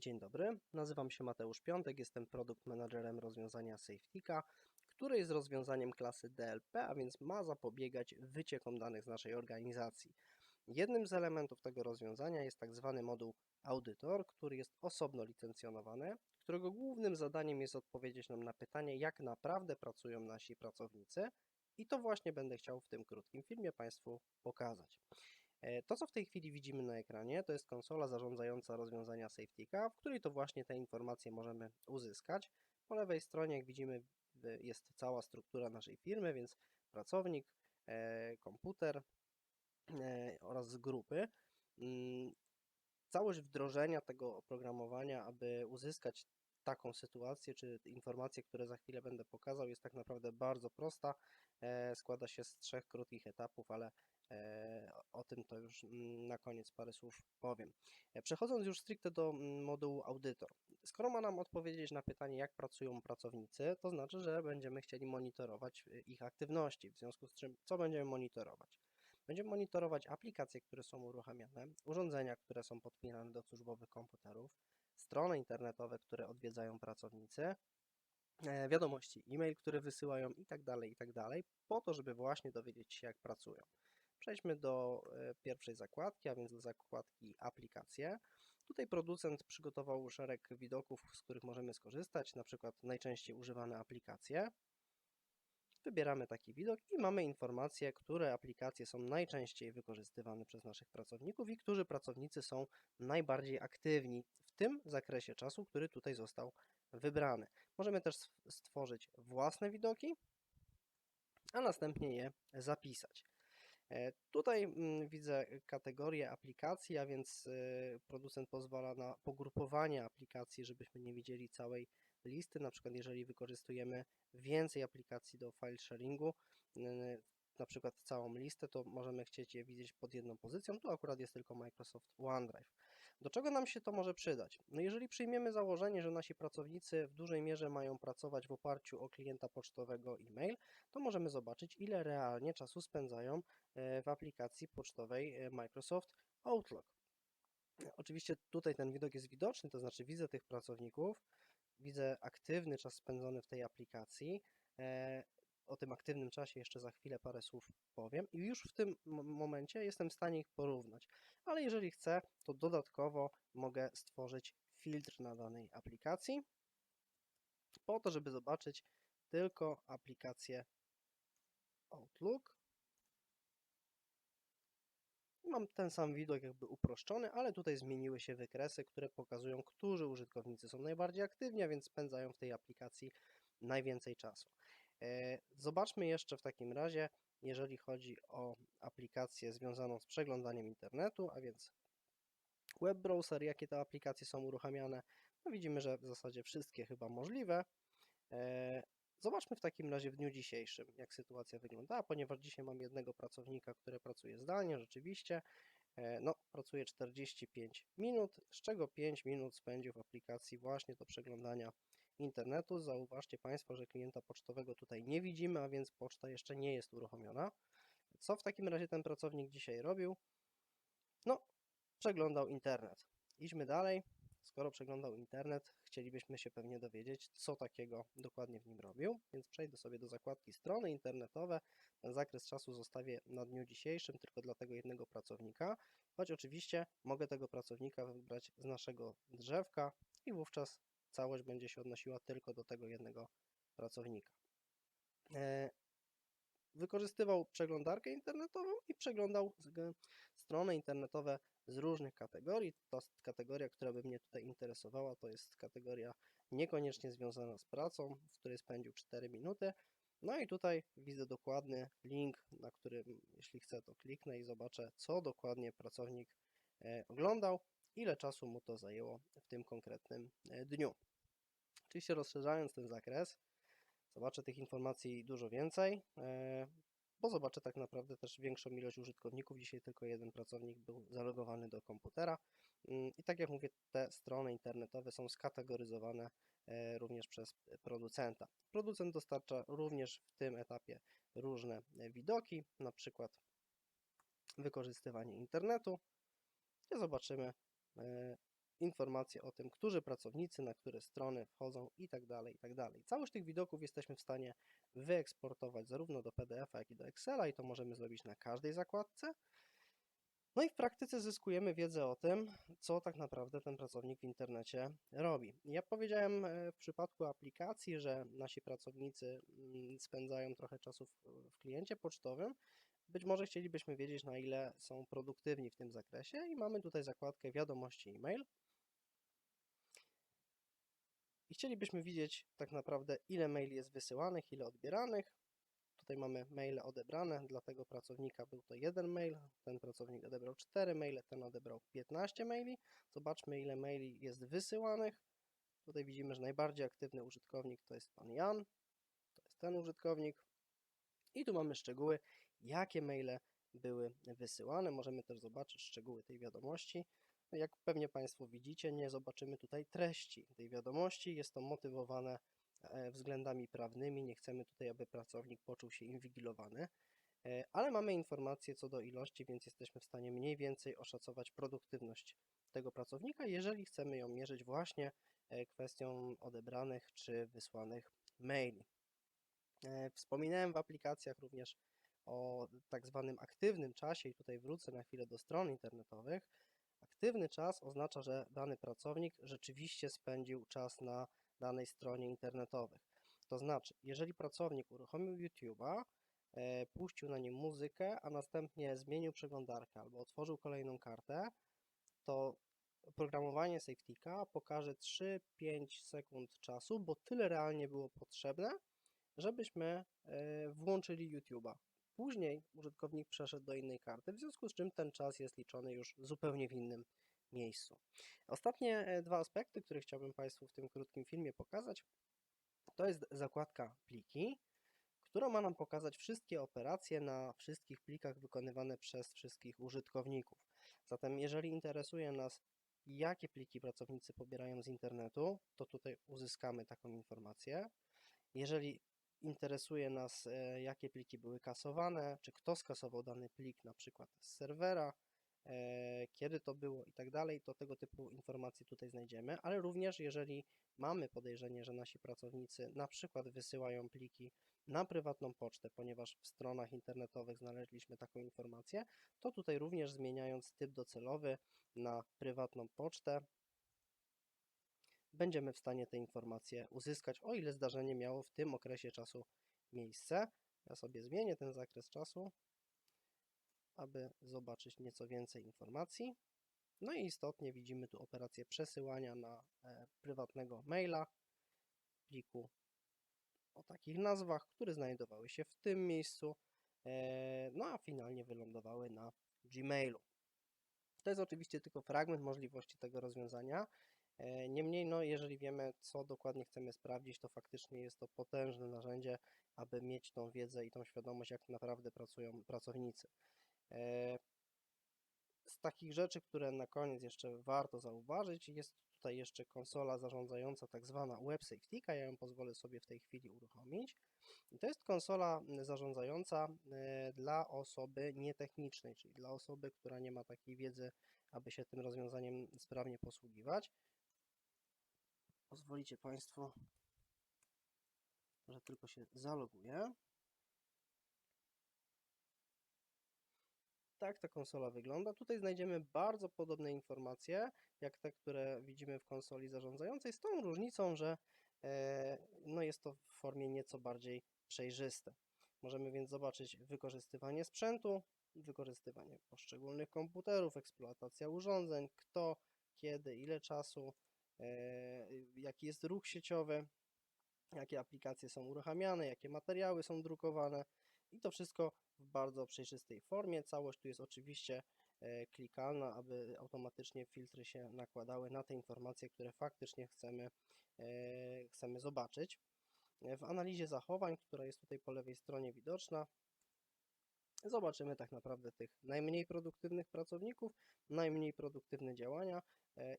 Dzień dobry, nazywam się Mateusz Piątek, jestem produkt managerem rozwiązania SafeTika, które jest rozwiązaniem klasy DLP, a więc ma zapobiegać wyciekom danych z naszej organizacji. Jednym z elementów tego rozwiązania jest tak zwany moduł audytor, który jest osobno licencjonowany, którego głównym zadaniem jest odpowiedzieć nam na pytanie, jak naprawdę pracują nasi pracownicy i to właśnie będę chciał w tym krótkim filmie Państwu pokazać. E, To, co w tej chwili widzimy na ekranie, to jest konsola zarządzająca rozwiązania SafeTika, w której to właśnie te informacje możemy uzyskać. Po lewej stronie, jak widzimy, jest cała struktura naszej firmy, więc pracownik, e, komputer e, oraz grupy. Mm, Całość wdrożenia tego oprogramowania, aby uzyskać taką sytuację, czy informacje, które za chwilę będę pokazał, jest tak naprawdę bardzo prosta. Składa się z trzech krótkich etapów, ale o- o tym to już mm, na koniec parę słów powiem. E, Przechodząc już stricte do mm, modułu audytor. Skoro ma nam odpowiedzieć na pytanie, jak pracują pracownicy, to znaczy, że będziemy chcieli monitorować e, ich aktywności. W związku z czym, co będziemy monitorować? Będziemy monitorować aplikacje, które są uruchamiane, urządzenia, które są podpinane do służbowych komputerów, strony internetowe, które odwiedzają pracownicy, e, wiadomości e-mail, które wysyłają i tak dalej, i tak dalej, po to, żeby właśnie dowiedzieć się, jak pracują. Przejdźmy do e, pierwszej zakładki, a więc do zakładki aplikacje. Tutaj producent przygotował szereg widoków, z których możemy skorzystać, na przykład najczęściej używane aplikacje. Wybieramy taki widok i mamy informacje, które aplikacje są najczęściej wykorzystywane przez naszych pracowników i którzy pracownicy są najbardziej aktywni w tym zakresie czasu, który tutaj został wybrany. Możemy też stw- stworzyć własne widoki, a następnie je zapisać. E, Tutaj mm, widzę kategorię aplikacji, a więc y, producent pozwala na pogrupowanie aplikacji, żebyśmy nie widzieli całej listy. Na przykład, jeżeli wykorzystujemy więcej aplikacji do file sharingu, na przykład całą listę, to możemy chcieć je widzieć pod jedną pozycją. Tu akurat jest tylko Microsoft OneDrive. Do czego nam się to może przydać? No jeżeli przyjmiemy założenie, że nasi pracownicy w dużej mierze mają pracować w oparciu o klienta pocztowego e-mail, to możemy zobaczyć, ile realnie czasu spędzają e, w aplikacji pocztowej e, Microsoft Outlook. Oczywiście tutaj ten widok jest widoczny, to znaczy widzę tych pracowników, widzę aktywny czas spędzony w tej aplikacji. E, O tym aktywnym czasie jeszcze za chwilę parę słów powiem i już w tym mo- momencie jestem w stanie ich porównać. Ale jeżeli chcę, to dodatkowo mogę stworzyć filtr na danej aplikacji po to, żeby zobaczyć tylko aplikację Outlook. Mam ten sam widok jakby uproszczony, ale tutaj zmieniły się wykresy, które pokazują, którzy użytkownicy są najbardziej aktywni, a więc spędzają w tej aplikacji najwięcej czasu. E, Zobaczmy jeszcze w takim razie, jeżeli chodzi o aplikację związaną z przeglądaniem internetu, a więc web browser, jakie te aplikacje są uruchamiane. No widzimy, że w zasadzie wszystkie chyba możliwe. E, Zobaczmy w takim razie w dniu dzisiejszym, jak sytuacja wygląda, ponieważ dzisiaj mam jednego pracownika, który pracuje zdalnie, rzeczywiście, e, no, pracuje 45 minut, z czego 5 minut spędził w aplikacji właśnie do przeglądania internetu. Zauważcie Państwo, że klienta pocztowego tutaj nie widzimy, a więc poczta jeszcze nie jest uruchomiona. Co w takim razie ten pracownik dzisiaj robił? No, przeglądał internet. Idźmy dalej. Skoro przeglądał internet, chcielibyśmy się pewnie dowiedzieć, co takiego dokładnie w nim robił, więc przejdę sobie do zakładki strony internetowe. Ten zakres czasu zostawię na dniu dzisiejszym tylko dla tego jednego pracownika, choć oczywiście mogę tego pracownika wybrać z naszego drzewka i wówczas całość będzie się odnosiła tylko do tego jednego pracownika. E, Wykorzystywał przeglądarkę internetową i przeglądał strony internetowe z różnych kategorii. Ta kategoria, która by mnie tutaj interesowała, to jest kategoria niekoniecznie związana z pracą, w której spędził 4 minuty. No i tutaj widzę dokładny link, na którym, jeśli chcę, to kliknę i zobaczę, co dokładnie pracownik e, oglądał, ile czasu mu to zajęło w tym konkretnym e, dniu. Oczywiście rozszerzając ten zakres, zobaczę tych informacji dużo więcej, e, bo zobaczę tak naprawdę też większą ilość użytkowników. Dzisiaj tylko jeden pracownik był zalogowany do komputera. Mm, I tak jak mówię, te strony internetowe są skategoryzowane e, również przez producenta. Producent dostarcza również w tym etapie różne widoki, na przykład wykorzystywanie internetu, gdzie zobaczymy informacje o tym, którzy pracownicy na które strony wchodzą i tak dalej, i tak dalej. Całość tych widoków jesteśmy w stanie wyeksportować zarówno do PDF-a, jak i do Excela i to możemy zrobić na każdej zakładce. No i w praktyce zyskujemy wiedzę o tym, co tak naprawdę ten pracownik w internecie robi. Ja powiedziałem e, w przypadku aplikacji, że nasi pracownicy mm, spędzają trochę czasu w, w kliencie pocztowym. Być może chcielibyśmy wiedzieć, na ile są produktywni w tym zakresie i mamy tutaj zakładkę wiadomości e-mail. I chcielibyśmy widzieć tak naprawdę, ile maili jest wysyłanych, ile odbieranych. Tutaj mamy maile odebrane, dla tego pracownika był to jeden mail, ten pracownik odebrał 4 maile, ten odebrał 15 maili. Zobaczmy, ile maili jest wysyłanych. Tutaj widzimy, że najbardziej aktywny użytkownik to jest pan Jan, to jest ten użytkownik. I tu mamy szczegóły, jakie maile były wysyłane. Możemy też zobaczyć szczegóły tej wiadomości. No jak pewnie Państwo widzicie, nie zobaczymy tutaj treści tej wiadomości. Jest to motywowane e, względami prawnymi. Nie chcemy tutaj, aby pracownik poczuł się inwigilowany. E, Ale mamy informacje co do ilości, więc jesteśmy w stanie mniej więcej oszacować produktywność tego pracownika, jeżeli chcemy ją mierzyć właśnie e, kwestią odebranych czy wysłanych maili. Wspominałem w aplikacjach również o tak zwanym aktywnym czasie i tutaj wrócę na chwilę do stron internetowych. Aktywny czas oznacza, że dany pracownik rzeczywiście spędził czas na danej stronie internetowej. To znaczy, jeżeli pracownik uruchomił YouTube'a, e, puścił na nim muzykę, a następnie zmienił przeglądarkę albo otworzył kolejną kartę, to oprogramowanie Safetyka pokaże 3-5 sekund czasu, bo tyle realnie było potrzebne, żebyśmy e, włączyli YouTube'a. Później użytkownik przeszedł do innej karty, w związku z czym ten czas jest liczony już zupełnie w innym miejscu. Ostatnie e, dwa aspekty, które chciałbym Państwu w tym krótkim filmie pokazać, to jest zakładka pliki, która ma nam pokazać wszystkie operacje na wszystkich plikach wykonywane przez wszystkich użytkowników. Zatem jeżeli interesuje nas, jakie pliki pracownicy pobierają z internetu, to tutaj uzyskamy taką informację. Jeżeli interesuje nas, e, jakie pliki były kasowane, czy kto skasował dany plik, na przykład z serwera, e, kiedy to było i tak dalej, to tego typu informacje tutaj znajdziemy, ale również jeżeli mamy podejrzenie, że nasi pracownicy na przykład wysyłają pliki na prywatną pocztę, ponieważ w stronach internetowych znaleźliśmy taką informację, to tutaj również zmieniając typ docelowy na prywatną pocztę, będziemy w stanie te informacje uzyskać, o ile zdarzenie miało w tym okresie czasu miejsce. Ja sobie zmienię ten zakres czasu, aby zobaczyć nieco więcej informacji. No i istotnie widzimy tu operację przesyłania na e, prywatnego maila pliku o takich nazwach, które znajdowały się w tym miejscu, e, no a finalnie wylądowały na Gmailu. To jest oczywiście tylko fragment możliwości tego rozwiązania. E, Niemniej, no, jeżeli wiemy, co dokładnie chcemy sprawdzić, to faktycznie jest to potężne narzędzie, aby mieć tą wiedzę i tą świadomość, jak naprawdę pracują pracownicy. E, Z takich rzeczy, które na koniec jeszcze warto zauważyć, jest tutaj jeszcze konsola zarządzająca, tak zwana Web Safetyka. Ja ją pozwolę sobie w tej chwili uruchomić. To jest konsola zarządzająca e, dla osoby nietechnicznej, czyli dla osoby, która nie ma takiej wiedzy, aby się tym rozwiązaniem sprawnie posługiwać. Pozwolicie Państwo, że tylko się zaloguję. Tak ta konsola wygląda. Tutaj znajdziemy bardzo podobne informacje, jak te, które widzimy w konsoli zarządzającej, z tą różnicą, że e, no jest to w formie nieco bardziej przejrzyste. Możemy więc zobaczyć wykorzystywanie sprzętu, wykorzystywanie poszczególnych komputerów, eksploatacja urządzeń, kto, kiedy, ile czasu, jaki jest ruch sieciowy, jakie aplikacje są uruchamiane, jakie materiały są drukowane i to wszystko w bardzo przejrzystej formie. Całość tu jest oczywiście e, klikalna, aby automatycznie filtry się nakładały na te informacje, które faktycznie chcemy, e, chcemy zobaczyć. E, W analizie zachowań, która jest tutaj po lewej stronie widoczna, zobaczymy tak naprawdę tych najmniej produktywnych pracowników, najmniej produktywne działania e,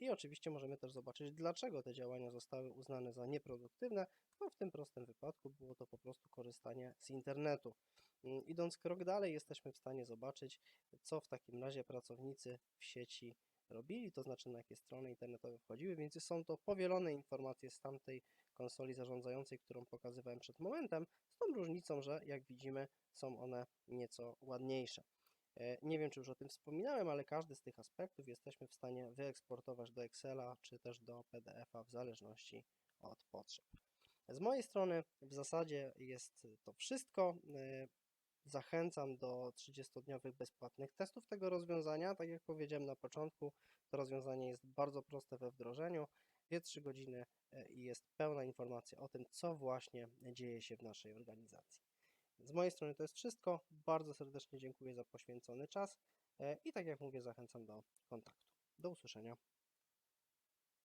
i oczywiście możemy też zobaczyć, dlaczego te działania zostały uznane za nieproduktywne. No w tym prostym wypadku było to po prostu korzystanie z internetu. Mm, Idąc krok dalej, jesteśmy w stanie zobaczyć, co w takim razie pracownicy w sieci robili, to znaczy na jakie strony internetowe wchodziły, więc są to powielone informacje z tamtej konsoli zarządzającej, którą pokazywałem przed momentem, z tą różnicą, że jak widzimy są one nieco ładniejsze. E, Nie wiem, czy już o tym wspominałem, ale każdy z tych aspektów jesteśmy w stanie wyeksportować do Excela czy też do PDF-a w zależności od potrzeb. Z mojej strony w zasadzie jest to wszystko. E, Zachęcam do 30-dniowych bezpłatnych testów tego rozwiązania. Tak jak powiedziałem na początku, to rozwiązanie jest bardzo proste we wdrożeniu. 2-3 godziny e, i jest pełna informacja o tym, co właśnie dzieje się w naszej organizacji. Z mojej strony to jest wszystko. Bardzo serdecznie dziękuję za poświęcony czas e, i tak jak mówię, zachęcam do kontaktu. Do usłyszenia.